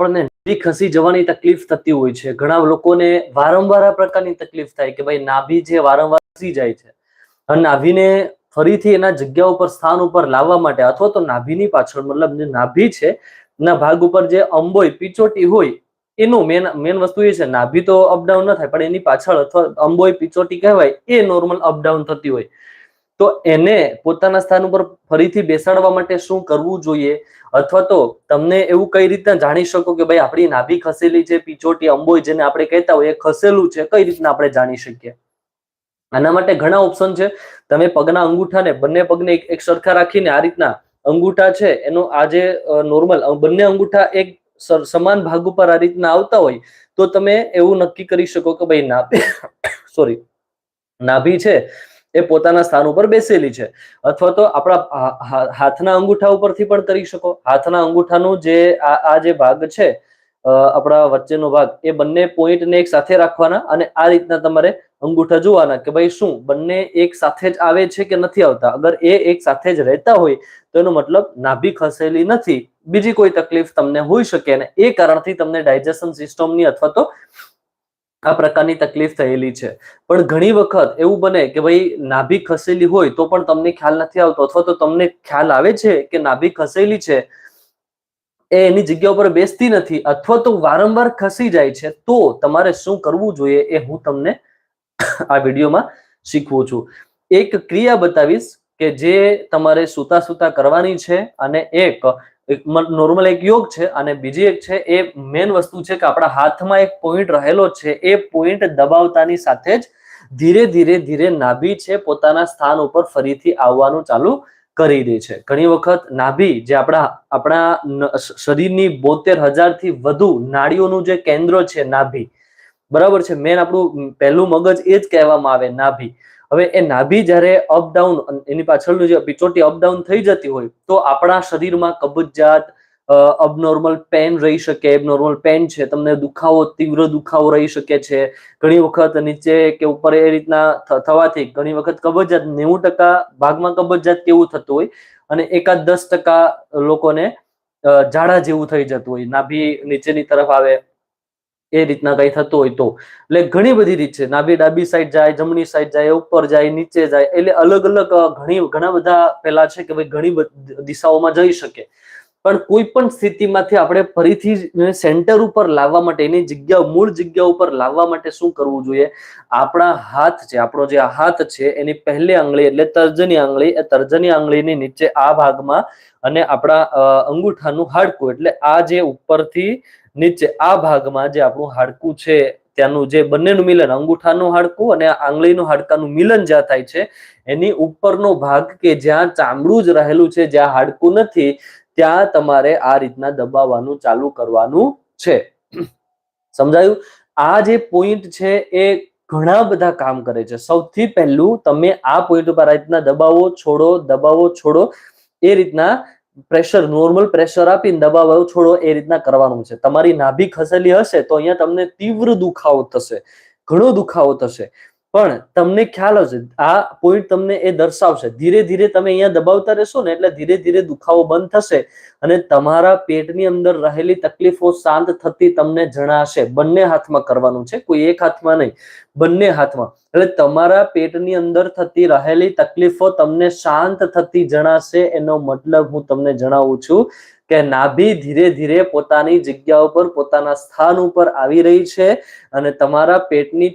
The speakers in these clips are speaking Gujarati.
આપણને નાભી ખસી જવાની તકલીફ થતી હોય છે. ઘણા લોકોને વારંવાર આ પ્રકારની તકલીફ થાય કે ભાઈ નાભી છે વારંવાર ખસી જાય છે. અને નાભીને ફરીથી એના જગ્યા ઉપર, સ્થાન ઉપર લાવવા માટે અથવા તો નાભીની પાછળ, મતલબ જે નાભી છે ના ભાગ ઉપર જે અંબોય, પિચોટી હોય, એનું મેન મેન વસ્તુ એ છે, નાભી તો અપડાઉન ન થાય, પણ એની પાછળ અથવા અંબોય, પિચોટી કહેવાય, એ નોર્મલ અપડાઉન થતી હોય. તો એને પોતાના સ્થાન ઉપર ફરીથી બેસાડવા માટે શું કરવું જોઈએ? અથવા તો તમને એવું કઈ રીતના જાણી શકો કે ભાઈ આપણી નાભી ખસેલી છે, પીચોટી, અંબોય જેને આપણે કહેતા હોય એ ખસેલું છે, કઈ રીતના આપણે જાણી શકીએ? આના માટે ઘણા ઓપ્શન છે. તમે પગના અંગૂઠાને, બંને પગને એક સરખા રાખીને આ રીતના અંગૂઠા છે, એનો આ જે નોર્મલ બંને અંગૂઠા એક સમાન ભાગ ઉપર આ રીતના આવતા હોય, તો તમે એવું નક્કી કરી શકો કે ભાઈ નાભી સોરી નાભી છે એ પોતાના સ્થાન ઉપર બેસેલી છે. અથવા તો આપણા હાથના અંગૂઠા ઉપરથી પણ કરી શકો. હાથના અંગૂઠાનું જે આ જે ભાગ છે આપણા વચ્ચેનો ભાગ, એ બંને પોઈન્ટને એક સાથે રાખવાના અને આ રીતના તમારે અંગૂઠા જોવાના કે ભાઈ શું, બંને એક સાથે જ આવે છે કે નથી આવતા? અગર એ એક સાથે જ રહેતા હોય, તો એનો મતલબ નાભી ખસેલી નથી. બીજી કોઈ તકલીફ તમને હોઈ શકે અને એ કારણથી તમને ડાયજેશન સિસ્ટમની અથવા તો આ પ્રકારની તકલીફ થયેલી છે. પણ ઘણી વખત એવું બને કે ભાઈ નાભી ખસેલી હોય તો પણ તમને ખ્યાલ નથી આવતો અથવા તો તમને ખ્યાલ આવે છે કે નાભી ખસેલી છે એ એની જગ્યા ઉપર બેસતી નથી અથવા તો વારંવાર ખસી જાય છે તો તમારે શું કરવું જોઈએ એ હું તમને આ વિડીયોમાં શીખવું છું. એક ક્રિયા બતાવીશ કે જે તમારે સૂતા સૂતા કરવાની છે અને એક નોર્મલ એક યોગ છે અને બીજી એક છે, એ મેન વસ્તુ છે કે આપણા હાથમાં એક પોઈન્ટ રહેલો છે, એ પોઈન્ટ દબાવતાની સાથે જ ધીરે ધીરે ધીરે નાભી છે, પોતાના સ્થાન ઉપર ફરીથી આવવાનું ચાલુ કરી દે છે. ઘણી વખત નાભી જે આપણા આપણા શરીરની બોતેર હજારથી વધુ નાડીઓનું જે કેન્દ્ર છે નાભી, બરાબર છે? મેન આપણું પહેલું મગજ એ જ કહેવામાં આવે, નાભી. હવે એ નાભી જ્યારે અપડાઉન એની પાછળનું જે પિચોટી અપડાઉન થઈ જતી હોય, તો આપણા શરીરમાં કબજિયાત અબનોર્મલ પેન રહી શકે એબનોર્મલ પેન છે, તમને દુખાવો, તીવ્ર દુખાવો રહી શકે છે. ઘણી વખત નીચે કે ઉપર એ રીતના થવાથી ઘણી વખત કબજિયાત નેવું ટકા ભાગમાં કબજિયાત કેવું થતું હોય અને એકાદ દસ ટકા લોકોને ઝાડા જેવું થઈ જતું હોય. નાભી નીચેની તરફ આવે એ રીતના કઈ થતું હોય તો. એટલે ઘણી બધી રીત છે. નાભી ડાબી સાઈડ જાય, જમણી સાઈડ જાય ઉપર જાય, નીચે જાય, એટલે અલગ અલગ ઘણી, ઘણા બધા પેલા છે કે ભાઈ ઘણી દિશાઓમાં જઈ શકે. પણ કોઈ પણ સ્થિતિમાંથી આપણે ફરીથી સેન્ટર ઉપર લાવવા માટે, એની જગ્યા, મૂળ જગ્યા ઉપર લાવવા માટે શું કરવું જોઈએ? આપણા હાથ છે, આપણો જે હાથ છે, એની પહેલી આંગળી એટલે તર્જની આંગળી, એ તર્જની આંગળીની નીચે આ ભાગમાં અને આપણા અંગૂઠાનું હાડકું એટલે આ જે ઉપરથી નીચે આ ભાગમાં જે આપણું હાડકું છે, ત્યાંનું જે બંનેનું મિલન, અંગૂઠાનું હાડકું અને આંગળીનું હાડકાનું મિલન જ્યાં થાય છે, એની ઉપરનો ભાગ કે જ્યાં ચામડું જ રહેલું છે, જ્યાં હાડકું નથી ત્યાં તમારે આ રીતના દબાવવાનું ચાલુ કરવાનું છે. સમજાયું? આ જે પોઈન્ટ છે એ ઘણા બધા કામ કરે છે. સૌથી પહેલું તમે આ પોઈન્ટ ઉપર આ રીતના દબાવો, છોડો દબાવો, છોડો. એ રીતના પ્રેશર નોર્મલ પ્રેશર આપીને દબાવો, છોડો, એ રીતના કરવાનું છે. તમારી નાભી ખસેલી હશે તો અહીંયા તમને તીવ્ર દુખાવો થશે. ઘણો દુખાવો થશે. પણ તમને ખ્યાલ હશે, આ પોઈન્ટ તમને એ દર્શાવશે. ધીરે ધીરે તમે અહીંયા દબાવતા રહેશો ને એટલે ધીરે ધીરે દુખાવો બંધ થશે અને તમારા પેટની અંદર રહેલી તકલીફો શાંત થતી તમને જણાશે. બંને હાથમાં કરવાનું છે, કોઈ એક હાથમાં નહીં. બંને હાથમાં. એટલે તમારા પેટની અંદર થતી રહેલી તકલીફો તમને શાંત થતી જણાશે એનો મતલબ હું તમને જણાવું છું કે નાભી ધીરે ધીરે પોતાની જગ્યા ઉપર, પોતાના સ્થાન ઉપર આવી રહી છે અને તમારા પેટની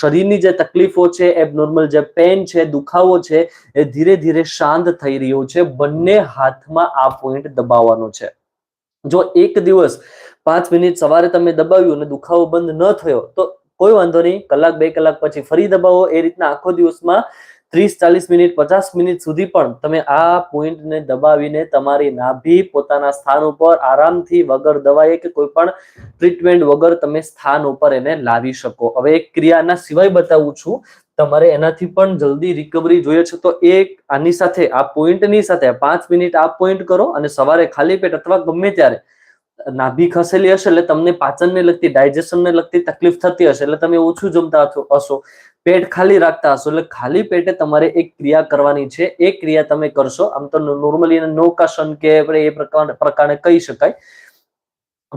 શરીરની જે તકલીફો છે એબનોર્મલ જે પેન છે, દુખાવો છે, એ ધીરે ધીરે શાંત થઈ રહ્યો છે. બંને હાથમાં આ પોઈન્ટ દબાવવાનો છે. જો એક દિવસ પાંચ મિનિટ સવારે તમે દબાવ્યું અને દુખાવો બંધ ન થયો, તો કોઈ વાંધો નહીં. કલાક, બે કલાક પછી ફરી દબાવો. એ રીતના આખો દિવસમાં ત્રીસ, ચાલીસ મિનિટ, પચાસ મિનિટ સુધી પણ તમે આ પોઈન્ટને દબાવીને તમારી નાભી પોતાના સ્થાન ઉપર આરામથી વગર દવાએ કે કોઈ પણ ટ્રીટમેન્ટ વગર તમે સ્થાન ઉપર એને લાવી શકો. હવે એક ક્રિયાના સિવાય બતાવું છું. તમારે એનાથી પણ જલ્દી રિકવરી જોઈએ છે. તો એક આની સાથે, આ પોઈન્ટની સાથે પાંચ મિનિટ આ પોઈન્ટ કરો અને સવારે ખાલી પેટ અથવા ગમે ત્યારે નાભી ખસેલી હશે એટલે તમને પાચનને લગતી ડાયજેશનને લગતી તકલીફ થતી હશે એટલે તમે ઓછું જમતા હશો- પેટ ખાલી રાખતા હશો એટલે ખાલી પેટે તમારે એક ક્રિયા કરવાની છે, એ ક્રિયા તમે કરશો. આમ તો નોર્મલી નૌકાસન કે એ પ્રકાર પ્રકારે કહી શકાય.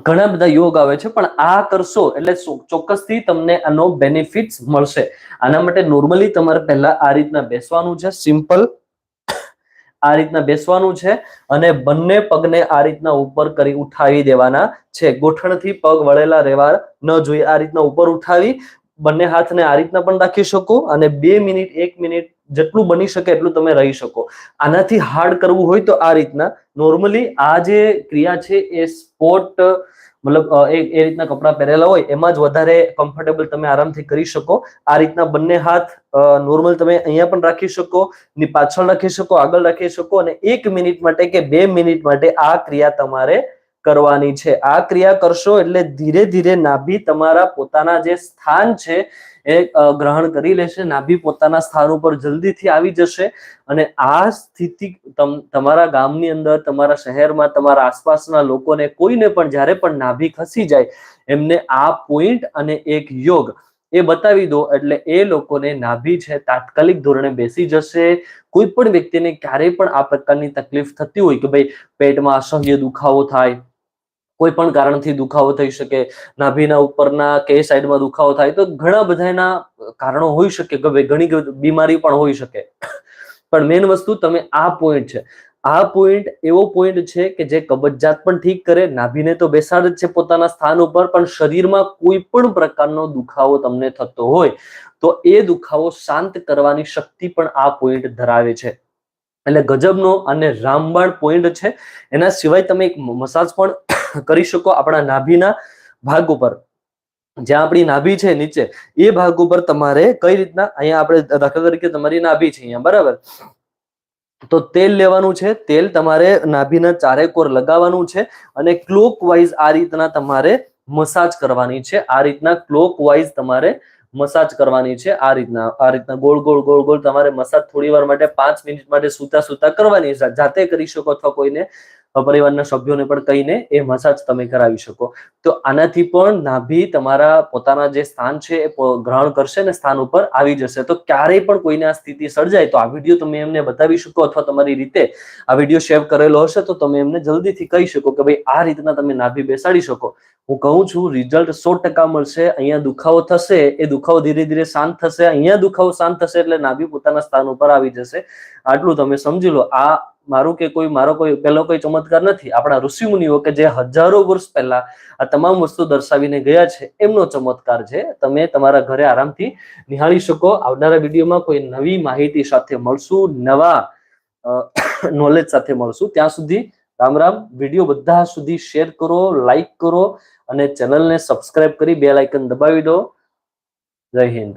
ઘણા બધા યોગ આવે છે, પણ આ કરશો એટલે ચોક્કસથી તમને આનો બેનિફિટ્સ મળશે. આના માટે નોર્મલી તમારે પહેલા આ રીતના બેસવાનું છે સિમ્પલ આ રીતના બેસવાનું છે અને બંને પગને આ રીતના ઉપર કરી ઉઠાવી દેવાના છે. ગોઠણથી પગ વળેલા રહેવા ન જોઈએ. આ રીતના ઉપર ઉઠાવી બંને હાથને આ રીતના પણ રાખી શકો અને બે મિનિટ, એક મિનિટ જેટલું બની શકે એટલું તમે રહી શકો. આનાથી હાર્ડ કરવું હોય તો આ રીતના. નોર્મલી આ જે ક્રિયા છે એ સ્પોર્ટ મતલબ એ એ રીતના કપડાં પહેરેલા હોય, એમાં જ વધારે કમ્ફર્ટેબલ તમે આરામથી કરી શકો. આ રીતના બંને હાથ નોર્મલ તમે અહીંયા પણ રાખી શકો, ની પાછળ રાખી શકો, આગળ રાખી શકો, અને એક મિનિટ માટે કે બે મિનિટ માટે આ ક્રિયા તમારે કરવાની છે. આ ક્રિયા કરશો એટલે ધીરે ધીરે નાભી તમારા પોતાના જે સ્થાન છે એ ગ્રહણ કરી લેશે. નાભી પોતાના સ્થાન ઉપર જલ્દીથી આવી જશે અને આ સ્થિતિ તમ, તમારા ગામની અંદર, તમારા શહેરમાં, તમારા આસપાસના લોકોને કોઈને પણ, જ્યારે પણ નાભી ખસી જાય, એમને આ પોઈન્ટ અને એક યોગ એ બતાવી દો. એટલે એ લોકોને નાભી છે, તાત્કાલિક ધોરણે બેસી જશે. કોઈ પણ વ્યક્તિને ક્યારેય પણ આ પ્રકારની તકલીફ થતી હોય કે ભાઈ પેટમાં અસહ્ય દુખાવો થાય કોઈ પણ કારણથી દુખાવો થઈ શકે, નાભીના ઉપરના કે સાઈડમાં દુખાવો થાય, તો ઘણા બધા એના કારણો હોઈ શકે, કે ઘણી બીમારી પણ હોઈ શકે. પણ મેઇન વસ્તુ તમે આ પોઈન્ટ છે. આ પોઈન્ટ એવો પોઈન્ટ છે કે જે કબજિયાત પણ ઠીક કરે, નાભીને તો બેસાડ જ છે પોતાના સ્થાન ઉપર, પણ શરીરમાં કોઈ પણ પ્રકારનો દુખાવો તમને થતો હોય, તો એ દુખાવો શાંત કરવાની શક્તિ પણ આ પોઈન્ટ ધરાવે છે. એટલે ગજબનો અને રામબાણ પોઈન્ટ છે. એના સિવાય તમે એક મસાજ પણ કરી શકો આપણા નાભીના ભાગ ઉપર. જ્યાં આપણી નાભી છે નીચે, એ ભાગ ઉપર તમારે કઈ રીતના, અહીંયા આપણે દાખલા તરીકે તમારી નાભી છે અહીંયા, બરાબર? તો તેલ લેવાનું છે, તેલ તમારે નાભીના ચારે કોર લગાવવાનું છે અને ક્લોક વાઇઝ આ રીતના તમારે મસાજ કરવાની છે. આ રીતના ક્લોક વાઇઝ તમારે મસાજ કરવાની છે. આ રીતના આ રીતના ગોળ ગોળ ગોળ ગોળ તમારે મસાજ થોડી વાર માટે પાંચ મિનિટ માટે સૂતા સૂતા કરવાની જાતે કરી શકો અથવા કોઈને પરિવારના સભ્યોને પણ કહીને એ મસાજ તમે કરાવી શકો. તો આનાથી પણ નાભી તમારા પોતાના જે સ્થાન છે એ ગ્રહણ કરશે ને સ્થાન ઉપર આવી જશે. તો ક્યારેય પણ કોઈને આ સ્થિતિ સર્જાય તો આ વીડિયો તમે એમને બતાવી શકો અથવા તમારી રીતે આ વીડિયો શેર કરેલો હશે તો તમે એમને જલ્દીથી કહી શકો કે ભાઈ આ રીતના તમે નાભી બેસાડી શકો. હું કહું છું રિઝલ્ટ સો ટકા મળશે, અહીંયા દુખાવો થશે, એ દુખાવો ધીરે ધીરે શાંત થશે, અહીંયા દુખાવો શાંત થશે એટલે નાભી પોતાના સ્થાન ઉપર આવી જશે. આટલું તમે સમજી લો. આ મારું કે કોઈ, મારો કોઈ પેલો કોઈ ચમત્કાર નથી. આપણા ઋષિ મુનિઓ કે જે હજારો વર્ષ પહેલા આ તમામ વસ્તુ દર્શાવીને ગયા છે, એમનો ચમત્કાર છે. તમે તમારા ઘરે આરામથી નિહાળી શકો. આવનારા વિડીયોમાં કોઈ નવી માહિતી સાથે મળશું, નવા નોલેજ સાથે મળશું. ત્યાં સુધી રામ રામ. વીડિયો બધા સુધી શેર કરો લાઈક કરો અને ચેનલને સબસ્ક્રાઇબ કરી બે લાઇકન દબાવી દો. જય હિન્દ.